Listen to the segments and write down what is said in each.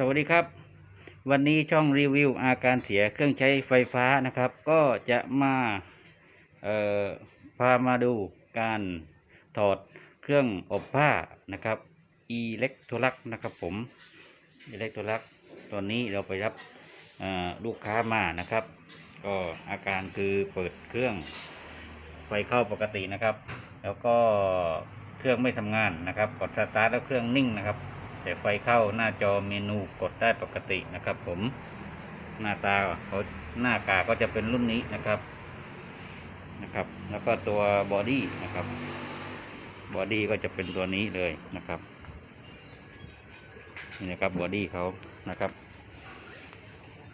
สวัสดีครับ วันนี้ช่องรีวิวอาการเสียเครื่องใช้ไฟฟ้านะครับ ก็จะมาเอ่อพามาดูการถอดเครื่องอบผ้านะครับอิเล็กโทรลักนะครับผมอิเล็กโทรลักตอนนี้เราไปรับเอ่อลูกค้ามานะครับ ก็อาการคือเปิดเครื่องไฟเข้าปกตินะครับ แล้วก็เครื่องไม่ทำงานนะครับกดสตาร์ทแล้วเครื่องนิ่งนะครับ แต่ไฟเข้าหน้าจอเมนูกดได้ปกตินะครับ ผมหน้าตาเขาหน้ากาก็จะเป็นรุ่นนี้นะครับนะครับ แล้วก็ตัวบอดี้นะครับบอดี้ก็จะเป็นตัวนี้เลยนะครับนี่นะครับบอดี้เขานะครับ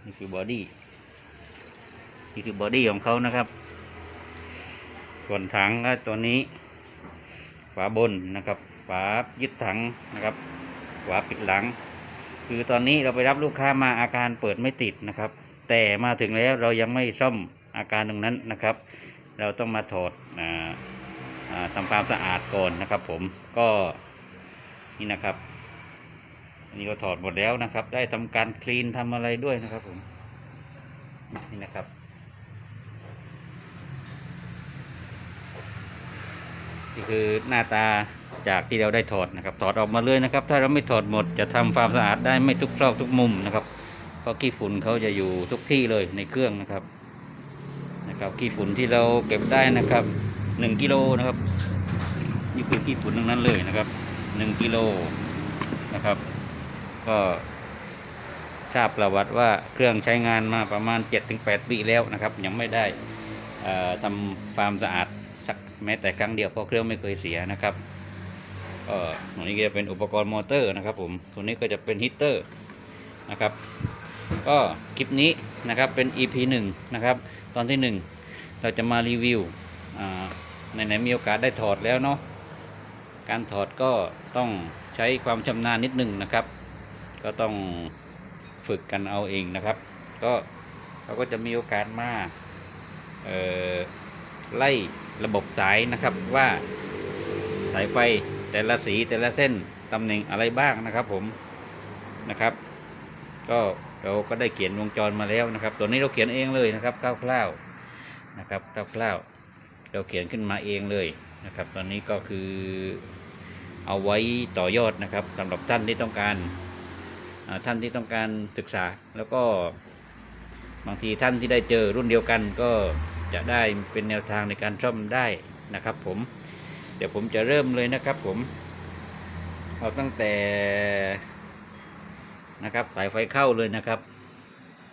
นี่คือบอดี้นี่คือบอดี้ของเขานะครับ ส่วนถังก็ตัวนี้ ฝาบนนะครับ ฝายึดถังนะครับ ฝาปิดหลัง คือตอนนี้เราไปรับลูกค้ามาอาการเปิดไม่ติดนะครับ แต่มาถึงแล้วเรายังไม่ซ่อมอาการตรงนั้นนะครับ เราต้องมาถอดออทำความสะอาดก่อนนะครับ ผมก็นี่นะครับนนี้ก็ถอดหมดแล้วนะครับ ได้ทำการคลีนทำอะไรด้วยนะครับผมนี่นะครับนี่คือหน้าตา จากที่เราได้ถอดนะครับ ถอดออกมาเลยนะครับ ถ้าเราไม่ถอดหมดจะทำความสะอาดได้ไม่ทุกซอกทุกมุมนะครับเพราะขี้ฝุ่นเขาจะอยู่ทุกที่เลยในเครื่องนะครับนะครับขี้ฝุ่นที่เราเก็บได้นะครับหนึ่งกิโลนะครับนี่คือขี้ฝุ่นทั้งนั้นเลยนะครับหนึ่งกิโลนะครับ ก็ทราบประวัติว่าเครื่องใช้งานมาประมาณ 7-8 ปีแล้วนะครับ ยังไม่ได้ทำความสะอาดสักแม้แต่ครั้งเดียวเพราะเครื่องไม่เคยเสียนะครับ ก็ตรงนี้ก็จะเป็นอุปกรณ์มอเตอร์นะครับผมตัวนี้ก็จะเป็นฮีเตอร์นะครับ ก็คลิปนี้นะครับเป็น EP 1นะครับ ตอนที่ 1 เราจะมารีวิวในไหนมีโอกาสได้ถอดแล้วเนาะการถอดก็ต้องใช้ความชำนาญนิดหนึงนะครับ ก็ต้องฝึกกันเอาเองนะครับ ก็เขาก็จะมีโอกาสมาไล่ระบบสายนะครับว่าสายไฟ แต่ละสีแต่ละเส้นตำแหน่งอะไรบ้างนะครับผมนะครับ ก็เราก็ได้เขียนวงจรมาแล้วนะครับ ตัวนี้เราเขียนเองเลยนะครับคร่าวๆนะครับคร่าวๆเราเขียนขึ้นมาเองเลยนะครับ ตอนนี้ก็คือเอาไว้ต่อยอดนะครับสำหรับท่านที่ต้องการท่านที่ต้องการศึกษาแล้วก็บางทีท่านที่ได้เจอรุ่นเดียวกันก็จะได้เป็นแนวทางในการซ่อมได้นะครับผม เดี๋ยวผมจะเริ่มเลยนะครับผม เอาตั้งแต่นะครับสายไฟเข้าเลยนะครับ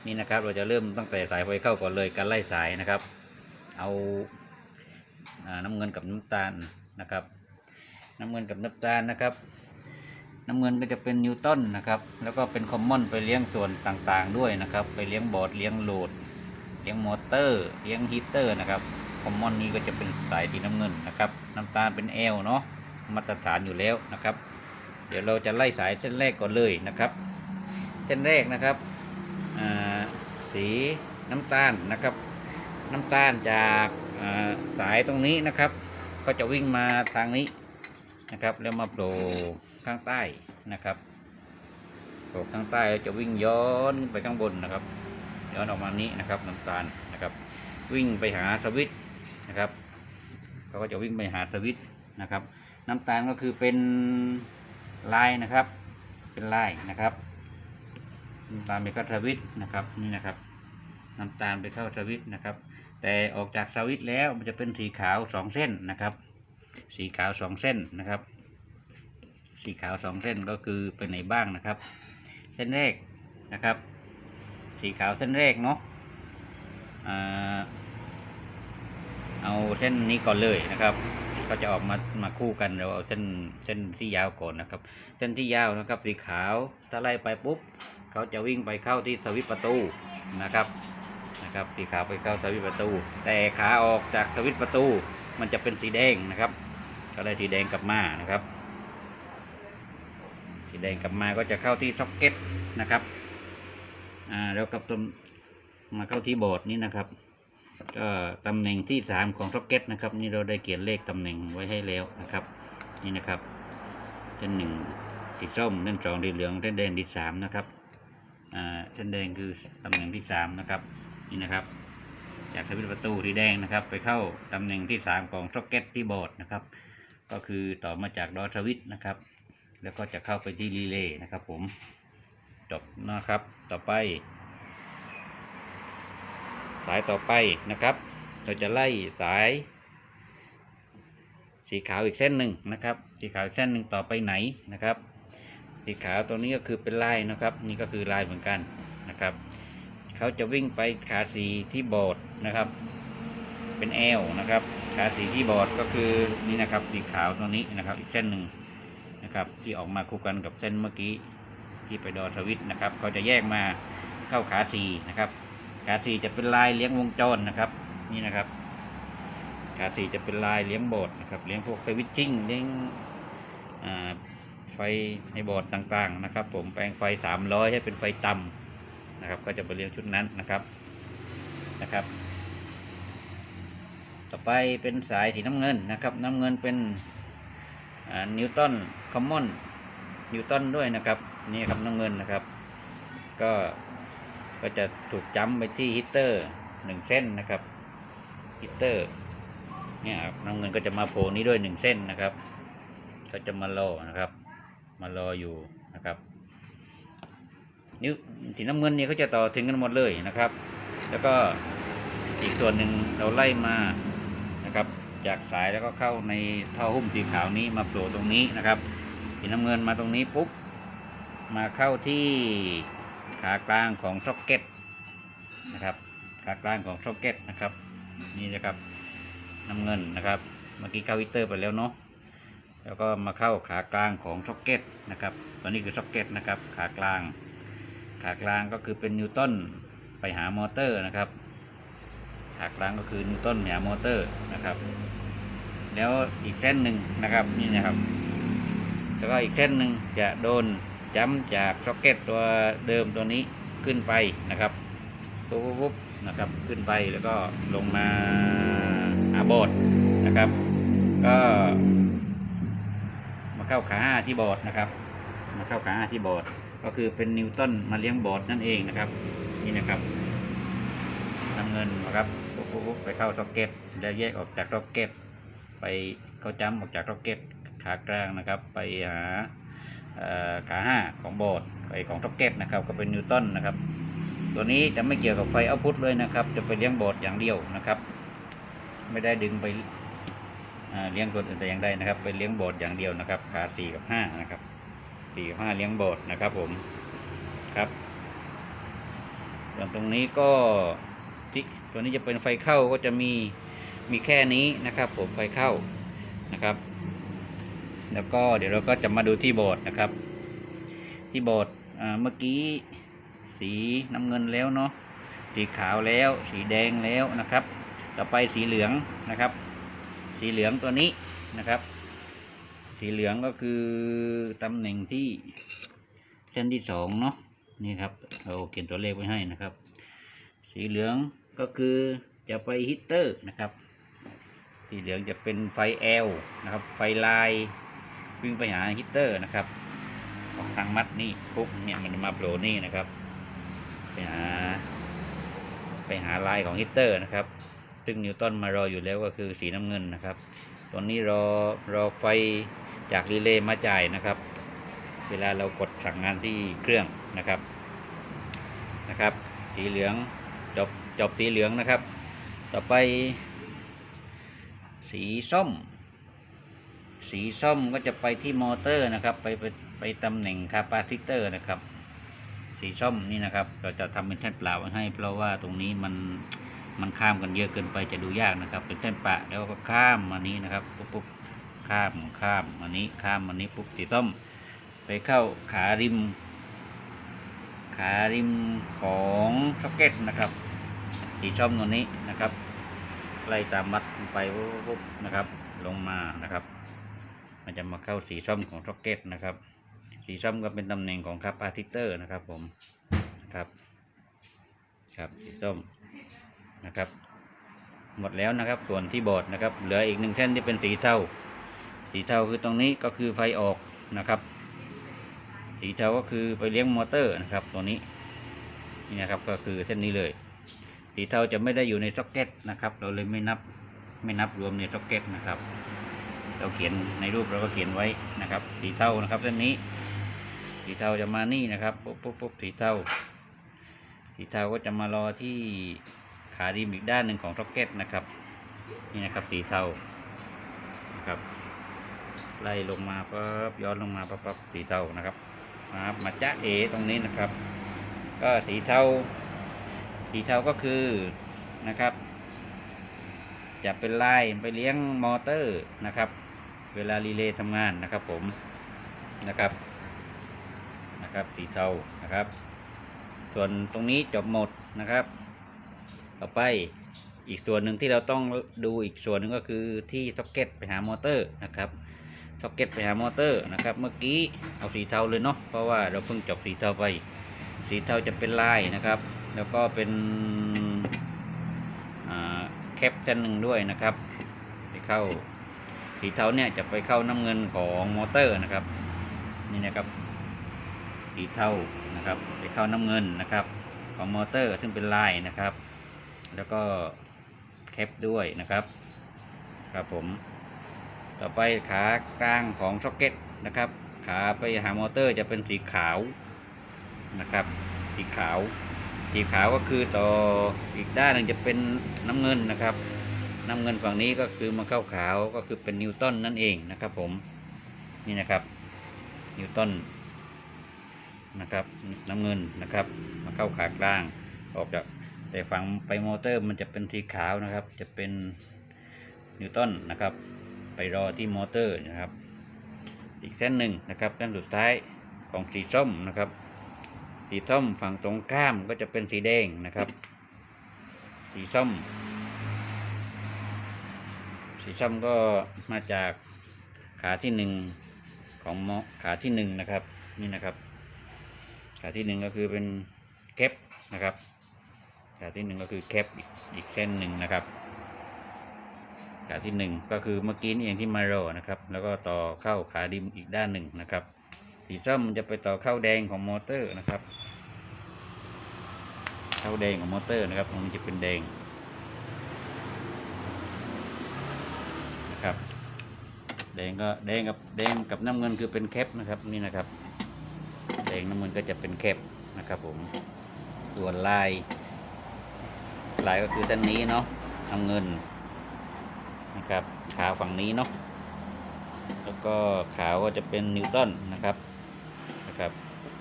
นี่นะครับเราจะเริ่มตั้งแต่สายไฟเข้าก่อนเลยการไล่สายนะครับ เอาน้ำเงินกับน้ำตาลนะครับ น้ำเงินกับน้ำตาลนะครับ น้ำเงินก็จะเป็นนิวตันนะครับ แล้วก็เป็นคอมมอนไปเลี้ยงส่วนต่างๆ ด้วยนะครับ ไปเลี้ยงบอร์ดเลี้ยงโหลด เลี้ยงมอเตอร์ เลี้ยงฮีเตอร์นะครับ คอมมอนนี้ก็จะเป็นสายสีน้ำเงินนะครับ น้ำตาลเป็นแอลเนาะมาตรฐานอยู่แล้วนะครับ เดี๋ยวเราจะไล่สายเส้นแรกก่อนเลยนะครับ เส้นแรกนะครับสีน้ำตาลนะครับ น้ำตาลจากสายตรงนี้นะครับ ก็จะวิ่งมาทางนี้นะครับ แล้วมาโผล่ข้างใต้นะครับโผล่ข้างใต้จะวิ่งย้อนไปข้างบนนะครับ ย้อนออกมานี้นะครับน้ำตาลนะครับ วิ่งไปหาสวิต นะครับเขาก็จะวิ่งไปหาสวิตช์นะครับ น้ำตาลก็คือเป็นลายนะครับ เป็นลายนะครับน้ำตาลไปเข้าสวิตช์นะครับนี่นะครับ น้ำตาลไปเข้าสวิตช์นะครับ แต่ออกจากสวิตช์แล้วมันจะเป็นสีขาวสองเส้นนะครับ สีขาวสองเส้นนะครับ สีขาวสองเส้นก็คือเป็นไหนบ้างนะครับ เส้นแรกนะครับ สีขาวเส้นแรกเนาะอ่า เอาเส้นนี้ก่อนเลยนะครับ ก็จะออกมามาคู่กันเราเอาเส้นเส้นที่ยาวก่อนนะครับ เส้นที่ยาวนะครับสีขาวถ้าไล่ไปปุ๊บเขาจะวิ่งไปเข้าที่สวิตประตูนะครับนะครับสีขาวไปเข้าสวิตประตู แต่ขาออกจากสวิตประตู มันจะเป็นสีแดงนะครับ ก็ได้สีแดงกลับมานะครับ สีแดงกลับมาก็จะเข้าที่ซ็อกเก็ตนะครับอ่าแล้วกับตมาเข้าที่บอร์ดนี้นะครับ ก็ตำแหน่งที่สามของซ็อกเก็ตนะครับ นี่เราได้เขียนเลขตำแหน่งไว้ให้แล้วนะครับ นี่นะครับเส้นหนึ่งสีส้มเส้นสองสีเหลืองเส้นแดงสีสามนะครับอ่าเส้นแดงคือตำแหน่งที่สามนะครับนี่นะครับ จากสวิตประตูสีแดงนะครับ ไปเข้าตำแหน่งที่สามของซ็อกเก็ตที่บอร์ดนะครับ ก็คือต่อมาจากดอสวิตนะครับ แล้วก็จะเข้าไปที่รีเลย์นะครับ ผมจบนะครับต่อไป สายต่อไปนะครับ เราจะไล่สาย สีขาวอีกเส้นหนึ่งนะครับ สีขาวอีกเส้นหนึ่งต่อไปไหนนะครับ สีขาวตรงนี้ก็คือเป็นลายนะครับ นี่ก็คือลายเหมือนกันนะครับเขาจะวิ่งไปขาสีที่บอร์ดนะครับ เป็นแอลนะครับขาสีที่บอร์ดก็คือนี่นะครับสีขาวตรงนี้นะครับ อีกเส้นหนึ่งนะครับ ที่ออกมาคู่กันกับเส้นเมื่อกี้ที่ไปดอทวิตนะครับเขาจะแยกมาเข้าขาสีนะครับ ขาสี่จะเป็นลายเลี้ยงวงจรนะครับ นี่นะครับ ขาสี่จะเป็นลายเลี้ยงบอร์ดนะครับเลี้ยงพวกสวิตชิ่งเลี้ยงไฟในบอร์ดต่างๆนะครับ ผมแปลงไฟ 300 ให้เป็นไฟต่ำนะครับ ก็จะไปเลี้ยงชุดนั้นนะครับนะครับ ต่อไปเป็นสายสีน้ำเงินนะครับ น้ำเงินเป็นนิวตันคอมมอนนิวตันด้วยนะครับ นี่ครับน้ำเงินนะครับ ก็ ก็จะถูกจ้ำไปที่ฮีตเตอร์หนึ่งเส้นนะครับฮีตเตอร์เนี่ยครับน้ำเงินก็จะมาโผล่นี้ด้วยหนึ่งเส้นนะครับ ก็จะมารอนะครับ มารออยู่นะครับนิ้วสีน้ำเงินนี่เขาจะต่อถึงกันหมดเลยนะครับ แล้วก็อีกส่วนหนึ่งเราไล่มานะครับ จากสายแล้วก็เข้าในท่อหุ้มสีขาวนี้มาโผล่ตรงนี้นะครับสีน้ำเงินมาตรงนี้ปุ๊บมาเข้าที่ ขากลางของซ็อกเก็ตนะครับ ขากลางของซ็อกเก็ตนะครับ นี่นะครับน้ำเงินนะครับ เมื่อกี้เข้าวิเตอร์ไปแล้วเนาะ แล้วก็มาเข้าขากลางของซ็อกเก็ตนะครับ ตัวนี้คือซ็อกเก็ตนะครับ ขากลาง ขากลางก็คือเป็นนิวตันไปหามอเตอร์นะครับ ขากลางก็คือนิวตันไปหามอเตอร์นะครับ แล้วอีกเส้นหนึ่งนะครับนี่นะครับ แล้วก็อีกเส้นหนึ่งจะโดน จ้ำจากซ็อกเก็ตตัวเดิมตัวนี้ขึ้นไปนะครับปุ๊บปุ๊บนะครับขึ้นไปแล้วก็ลงมาหาบอร์ดนะครับ ก็มาเข้าขาห้าที่บอร์ดนะครับ มาเข้าขาห้าที่บอร์ดก็คือเป็นนิวตันมาเลี้ยงบอร์ดนั่นเองนะครับ นี่นะครับน้ำเงินนะครับปุ๊บปุ๊บไปเข้าซ็อกเก็ตแล้วแยกออกจากซ็อกเก็ตไปเข้าจ้ำออกจากร็อกเก็ตขากลางนะครับ ไปหา ขาห้าของโบสถ์ไอของร็อกเก็ตนะครับก็เป็นนิวตันนะครับตัวนี้จะไม่เกี่ยวกับไฟเอาพุทเลยนะครับ จะไปเลี้ยงโบสถ์อย่างเดียวนะครับ ไม่ได้ดึงไปเลี้ยงตัวอื่นแต่อย่างใดนะครับ ไปเลี้ยงโบสถ์อย่างเดียวนะครับ ขาสี่กับห้านะครับสี่กับห้าเลี้ยงโบสถ์นะครับผมครับส่วนตรงนี้ก็ที่ตัวนี้จะเป็นไฟเข้าก็จะมีมีแค่นี้นะครับ ผมไฟเข้านะครับ แล้วก็เดี๋ยวเราก็จะมาดูที่โบสถ์นะครับ ที่โบสถ์เมื่อกี้สีน้ำเงินแล้วเนาะสีขาวแล้ว สีแดงแล้วนะครับ ต่อไปสีเหลืองนะครับ สีเหลืองตัวนี้นะครับ สีเหลืองก็คือตำแหน่งที่เส้นที่สองเนาะนี่ครับเราเขียนตัวเลขไว้ให้นะครับ สีเหลืองก็คือจะไปฮีตเตอร์นะครับ สีเหลืองจะเป็นไฟ L นะครับ ไฟลาย วิ่งไปหาฮีตเตอร์นะครับของทางมัดนี่ปุ๊บเนี่ยมันมาโผล่นี่นะครับ ไปหา ไปหาลายของฮีตเตอร์นะครับ ซึ่งนิวตันมารออยู่แล้วก็คือสีน้ำเงินนะครับ ตอนนี้รอรอไฟจากรีเลย์มาจ่ายนะครับ เวลาเรากดสั่งงานที่เครื่องนะครับนะครับ สีเหลืองจบจบสีเหลืองนะครับ ต่อไป สีส้ม สีส้มก็จะไปที่มอเตอร์นะครับ ไปไปไปตำแหน่งคาปาซิเตอร์นะครับ สีส้มนี่นะครับ เราจะทำเป็นเส้นเปล่าไว้ให้ เพราะว่าตรงนี้มันมันข้ามกันเยอะเกินไปจะดูยากนะครับ เป็นเส้นปะแล้วก็ข้ามมานี้นะครับปุ๊บปุ๊บข้ามข้ามมานี้ข้ามมานี้ปุ๊บสีส้ม ไปเข้าขาริม ขาริมของซ็อกเก็ตนะครับ สีส้มตัวนี้นะครับไล่ตามมัดไปปุ๊บนะครับลงมานะครับ มันจะมาเข้าสีส้มของซ็อกเก็ตนะครับ สีส้มก็เป็นตำแหน่งของคาปาซิเตอร์นะครับผมครับ ครับสีส้มนะครับ หมดแล้วนะครับส่วนที่บอร์ดนะครับ เหลืออีกหนึ่งเส้นที่เป็นสีเทาสีเทาคือตรงนี้ก็คือไฟออกนะครับ สีเทาก็คือไปเลี้ยงมอเตอร์นะครับ ตัวนี้นี่นะครับก็คือเส้นนี้เลย สีเทาจะไม่ได้อยู่ในซ็อกเก็ตนะครับ เราเลยไม่นับไม่นับรวมในซ็อกเก็ตนะครับ เราเขียนในรูปเราก็เขียนไว้นะครับสีเทานะครับเส้นนี้สีเทาจะมานี่นะครับปุ๊บปุ๊บปุ๊บสีเทาสีเทาก็จะมารอที่ขาดีมอีกด้านหนึ่งของซ็อกเก็ตนะครับนี่นะครับสีเทานะครับไล่ลงมาปั๊บย้อนลงมาปั๊บปั๊บสีเทานะครับมามาจ้าเอตรงนี้นะครับ ก็สีเทาสีเทาก็คือนะครับ จะเป็นลายไปเลี้ยงมอเตอร์นะครับ เวลารีเลย์ทำงานนะครับผมนะครับนะครับสีเทานะครับ ส่วนตรงนี้จบหมดนะครับ ต่อไปอีกส่วนหนึ่งที่เราต้องดูอีกส่วนหนึ่งก็คือที่ซ็อกเก็ตไปหามอเตอร์นะครับซ็อกเก็ตไปหามอเตอร์นะครับ เมื่อกี้เอาสีเทาเลยเนาะเพราะว่าเราเพิ่งจบสีเทาไป สีเทาจะเป็นลายนะครับ แล้วก็เป็นแคปเส้นหนึ่งด้วยนะครับไปเข้า สีเทาเนี่ยจะไปเข้าน้ำเงินของมอเตอร์นะครับ นี่นะครับ สีเทานะครับ ไปเข้าน้ำเงินนะครับ ของมอเตอร์ซึ่งเป็นลายนะครับ แล้วก็แคปด้วยนะครับครับผม ต่อไปขากลางของซ็อกเก็ตนะครับ ขาไปหามอเตอร์จะเป็นสีขาวนะครับ สีขาว สีขาวก็คือต่ออีกด้านหนึ่งจะเป็นน้ำเงินนะครับ น้ำเงินฝั่งนี้ก็คือมาเข้าขาวก็คือเป็นนิวตันนั่นเองนะครับผมนี่นะครับนิวตันนะครับน้ำเงินนะครับ มาเข้าขากลางออกจากแต่ฝั่งไปมอเตอร์มันจะเป็นสีขาวนะครับ จะเป็นนิวตันนะครับ ไปรอที่มอเตอร์นะครับ อีกเส้นหนึ่งนะครับด้นสุดท้ายของสีส้มนะครับ สีส้มฝั่งตรงข้ามก็จะเป็นสีแดงนะครับ สีส้ม สีส้มก็มาจากขาที่หนึ่งของมอขาที่หนึ่งนะครับนี่นะครับ ขาที่หนึ่งก็คือเป็นแคปนะครับขาที่หนึ่งก็คือแคปอีกเส้นหนึ่งนะครับขาที่หนึ่งก็คือเมื่อกี้นี่เองที่มารอนะครับ แล้วก็ต่อเข้าขาดิมอีกด้านหนึ่งนะครับสีส้มมันจะไปต่อเข้าแดงของมอเตอร์นะครับ เข้าแดงของมอเตอร์นะครับตรงนี้จะเป็นแดงนะครับ แดงก็แดงกับแดงกับน้ำเงินคือเป็นแคปนะครับนี่นะครับ แดงน้ำเงินก็จะเป็นแคปนะครับผมส่วนลาย ลายก็คือด้านนี้เนาะน้ำเงินนะครับขาวฝั่งนี้เนาะแล้วก็ขาวก็จะเป็นนิวตันนะครับนะครับ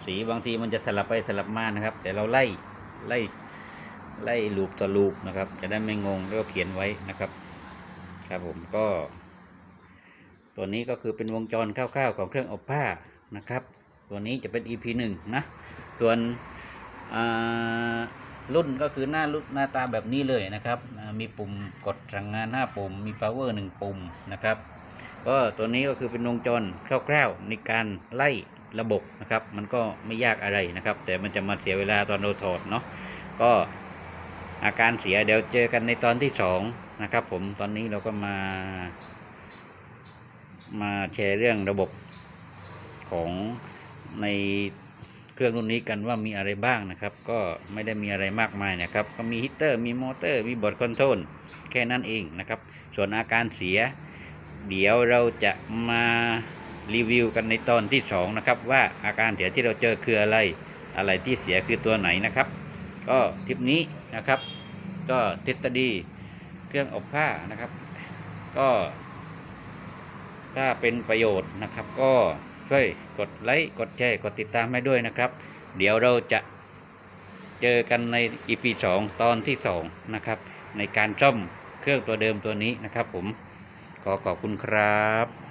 สีบางทีมันจะสลับไปสลับมานะครับแต่เราไล่ไล่ไล่ลูปต่อลูปนะครับ จะได้ไม่งงแล้วก็เขียนไว้นะครับ ครับผมก็ ตัวนี้ก็คือเป็นวงจรคร่าวๆของเครื่องอบผ้านะครับ ตัวนี้จะเป็น EP 1 นะ ส่วนรุ่นก็คือหน้ารุ่นหน้าตาแบบนี้เลยนะครับ มีปุ่มกดสั่งงาน 5 ปุ่ม มี power 1 ปุ่มนะครับ ก็ตัวนี้ก็คือเป็นวงจรคร่าวๆในการไล่ระบบนะครับ มันก็ไม่ยากอะไรนะครับ แต่มันจะมาเสียเวลาตอนเราถอดเนาะ ก็อาการเสียเดี๋ยวเจอกันในตอนที่สองนะครับผม ตอนนี้เราก็มา มาแชร์เรื่องระบบของในเครื่องรุ่นนี้กันว่ามีอะไรบ้างนะครับ ก็ไม่ได้มีอะไรมากมายนะครับ ก็มีฮีตเตอร์มีมอเตอร์มีบอร์ดคอนโทรลแค่นั้นเองนะครับ ส่วนอาการเสีย เดี๋ยวเราจะมารีวิวกันในตอนที่สองนะครับ ว่าอาการเสียที่เราเจอคืออะไร อะไรที่เสียคือตัวไหนนะครับ ก็ทริปนี้นะครับ ก็ทฤษฎีเครื่องอบผ้านะครับ ก็ ถ้าเป็นประโยชน์นะครับ ก็ช่วยกดไลค์กดแชร์กดติดตามให้ด้วยนะครับ เดี๋ยวเราจะเจอกันใน EP 2 ตอนที่ 2 นะครับ ในการซ่อมเครื่องตัวเดิมตัวนี้นะครับผมขอขอบคุณครับ